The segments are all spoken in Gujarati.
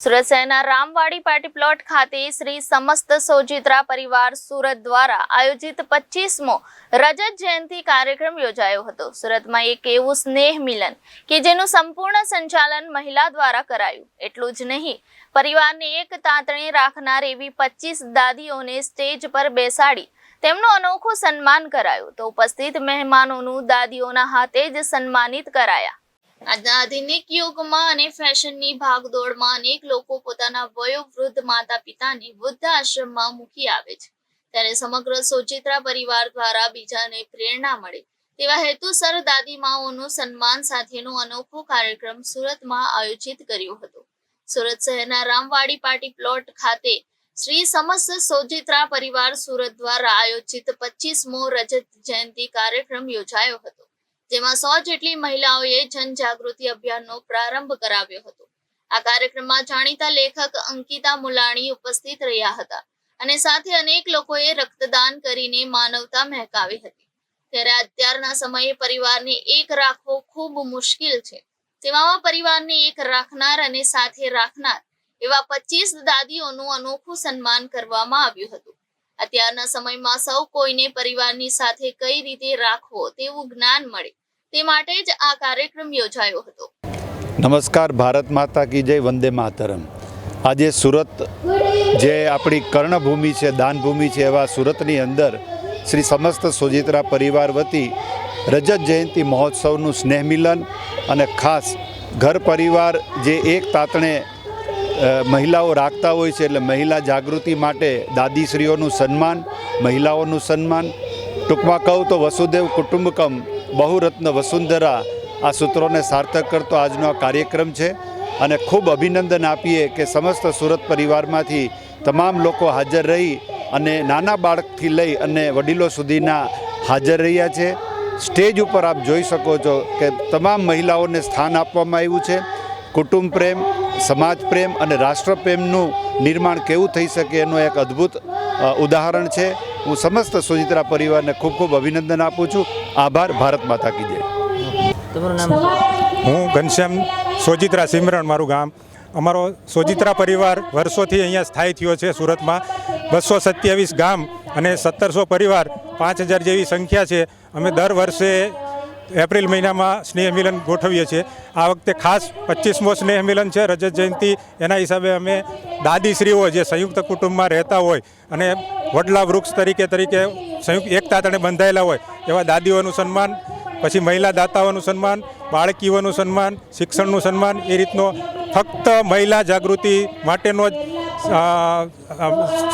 સુરત શહેરના રામવાડી પાર્ટી પ્લોટ ખાતે શ્રી સમસ્ત સોજિત્રા પરિવાર સુરત દ્વારા આયોજિત પચીસમો રજત જયંતિ કાર્યક્રમ યોજાયો હતો. સુરતમાં એક એવું સ્નેહ મિલન કે જેનું સંપૂર્ણ સંચાલન મહિલા દ્વારા કરાયું. એટલું જ નહીં, પરિવારને એક તાંતણે રાખનાર એવી પચીસ દાદીઓને સ્ટેજ પર બેસાડી તેમનું અનોખું સન્માન કરાયું. તો ઉપસ્થિત મહેમાનોનું દાદીઓના હાથે જ સન્માનિત કરાયા. આજના આધુનિક યુગમાં અને ફેશનની ભાગદોડમાં અનેક લોકો પોતાના વયોવૃદ્ધ માતા પિતાને વૃદ્ધ આશ્રમમાં મૂકી આવે છે. ત્યારે સમગ્ર સોચિત્રા પરિવાર દ્વારા બીજાને પ્રેરણા મળે. તેવા હેતુસર દાદીમાઓનું સન્માન સાથેનો અનોખો કાર્યક્રમ સુરતમાં આયોજિત કર્યો હતો. સુરત શહેરના રામવાડી પાર્ટી પ્લોટ ખાતે શ્રી સમસ્ત સોજિત્રા પરિવાર સુરત દ્વારા આયોજિત પચીસમો રજત જયંતિ કાર્યક્રમ યોજાયો હતો. જેમાં સો જેટલી મહિલાઓએ જનજાગૃતિ અભિયાનનો પ્રારંભ કરાવ્યો હતો. આ કાર્યક્રમમાં જાણીતા લેખક અંકિતા મુલાણી ઉપસ્થિત રહ્યા હતા અને સાથે અનેક લોકોએ રક્તદાન કરીને માનવતા મહેકાવી હતી. ત્યારે અત્યારના સમયે પરિવારને એક રાખવો ખૂબ મુશ્કેલ છે. તેવામાં પરિવારને એક રાખનાર અને સાથે રાખનાર એવા પચીસ દાદીઓનું અનોખું સન્માન કરવામાં આવ્યું હતું. અત્યારના સમયમાં સૌ કોઈને પરિવારની સાથે કઈ રીતે રાખવો તેવું જ્ઞાન મળે તે માટે જ આ કાર્યક્રમ યોજાયો હતો. નમસ્કાર, ભારત માતા કી જય, વંદે માતરમ. આજે સુરત જે આપણી કર્ણભૂમિ છે, દાનભૂમિ છે, એવા સુરતની અંદર શ્રી સમસ્ત સોજિત્રા પરિવાર વતી રજત જયંતિ મહોત્સવનું સ્નેહ મિલન અને ખાસ ઘર પરિવાર જે એક તાતણે મહિલાઓ રાખતા હોય છે એટલે મહિલા જાગૃતિ માટે દાદીશ્રીઓનું સન્માન, મહિલાઓનું સન્માન. ટૂંકમાં કહું તો વસુદેવ કુટુંબકમ બહુરત્ન વસુંધરા આ સૂત્રોને સાર્થક કરતો આજનો આ કાર્યક્રમ છે. અને ખૂબ અભિનંદન આપીએ કે સમસ્ત સુરત પરિવારમાંથી તમામ લોકો હાજર રહી અને નાના બાળકથી લઈ અને વડીલો સુધીના હાજર રહ્યા છે. સ્ટેજ ઉપર આપ જોઈ શકો છો કે તમામ મહિલાઓને સ્થાન આપવામાં આવ્યું છે. કુટુંબ પ્રેમ સમાજ પ્રેમ અને રાષ્ટ્ર પ્રેમનું નિર્માણ કેવું થઈ શકે એનું એક અદ્ભુત ઉદાહરણ છે. હું સમસ્ત સુજિત્રા પરિવારને ખૂબ ખૂબ અભિનંદન આપું છું. આભાર ભારત માતા કી જય. તમારું નામ? હું ઘનશ્યામ સોજિત્રા સિમરણ મારું ગામ. અમારો સોજિત્રા પરિવાર વર્ષોથી અહીંયા સ્થાયી થયો છે સુરતમાં. બસો સત્યાવીસ ગામ અને સત્તરસો પરિવાર પાંચ હજાર જેવી સંખ્યા છે. અમે દર વર્ષે એપ્રિલ મહિનામાં સ્નેહ મિલન ગોઠવીએ છીએ. આ વખતે ખાસ પચીસમો સ્નેહ મિલન છે, રજત જયંતિ. એના હિસાબે અમે દાદીશ્રીઓ જે સંયુક્ત કુટુંબમાં રહેતા હોય અને વડલા વૃક્ષ તરીકે તરીકે સંયુક્ત એકતા તણે બંધાયેલા હોય, એવા દાદીઓનું સન્માન, પછી મહિલા દાતાઓનું સન્માન, બાળકીઓનું સન્માન, શિક્ષણનું સન્માન, એ રીતનો ફક્ત મહિલા જાગૃતિ માટેનો જ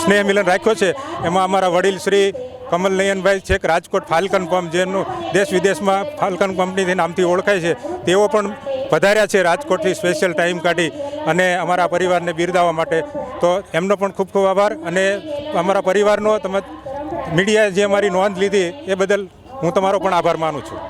સ્નેહ મિલન રાખ્યો છે. એમાં અમારા વડીલ શ્રી કમલ નયનભાઈ છેક રાજકોટ ફાલ્કન પંપ જેનું દેશ વિદેશમાં ફાલ્કન કંપની નામથી ઓળખાય છે. તેઓ પણ પધાર્યા છે રાજકોટથી સ્પેશિયલ ટાઈમ કાઢી અને અમારા પરિવારને બિરદાવવા માટે. તો એમનો પણ ખૂબ ખૂબ આભાર અને અમારા પરિવારનો તમે મીડિયાએ જે અમારી નોંધ લીધી એ બદલ હું તમારો પણ આભાર માનું છું.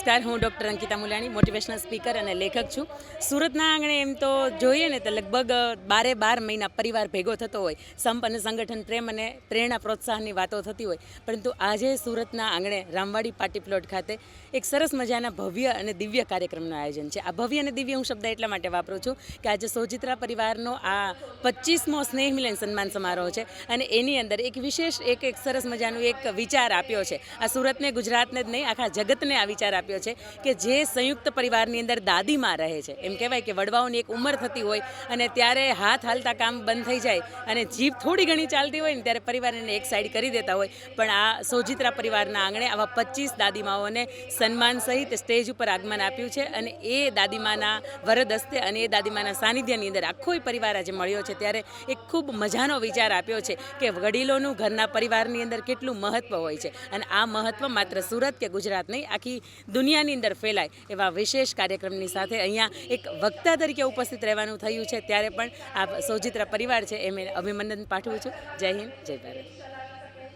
નમસ્કાર, હું doctor Ankita Mulani motivational speaker અને લેખક છું. સુરતના આંગણે એમ તો જોઈએ ને તો લગભગ બારે બાર મહિના પરિવાર ભેગો થતો હોય. સંપ અને સંગઠન પ્રેમ અને પ્રેરણા પ્રોત્સાહનની વાતો થતી હોય. પરંતુ આજે સુરતના આંગણે રામવાડી પાર્ટી પ્લોટ ખાતે એક સરસ મજાના ભવ્ય અને દિવ્ય કાર્યક્રમનું આયોજન છે. આ ભવ્ય અને દિવ્ય હું શબ્દ એટલા માટે વાપરું છું કે આજે સોજિત્રા પરિવારનો આ પચીસમો સ્નેહ મિલન સન્માન સમારોહ છે અને એની અંદર એક વિશેષ, એક એક સરસ મજાનું એક વિચાર આપ્યો છે. આ સુરતને ગુજરાતને જ નહીં, આખા જગતને આ વિચાર આપ્યો છે કે જે સંયુક્ત પરિવારની અંદર દાદીમાં રહે છે. એમ કહેવાય કે વડવાઓની એક ઉંમર થતી હોય અને ત્યારે હાથ હાલતા કામ બંધ થઈ જાય અને જીભ થોડી ઘણી ચાલતી હોય ને ત્યારે પરિવારને એક સાઈડ કરી દેતા હોય. પણ આ સોજિત્રા પરિવારના આંગણે આવા પચીસ દાદીમાઓને સન્માન સહિત સ્ટેજ ઉપર આગમન આપ્યું છે અને એ દાદીમાના વરદ હસ્તે અને એ દાદીમાના સાનિધ્યની અંદર આખો પરિવાર આજે મળ્યો છે. ત્યારે એક ખૂબ મજાનો વિચાર આપ્યો છે કે વડીલોનું ઘરના પરિવારની અંદર કેટલું મહત્ત્વ હોય છે. અને આ મહત્ત્વ માત્ર સુરત કે ગુજરાત નહીં, આખી દુનિયાની અંદર ફેલાય એવા વિશેષ કાર્યક્રમની સાથે અહીંયા એક વક્તા તરીકે ઉપસ્થિત રહેવાનું થયું છે. ત્યારે પણ આ સૌજિત્રા પરિવાર છે એ મેં અભિનંદન પાઠવું છું. જય હિન્દ, જય ભારત.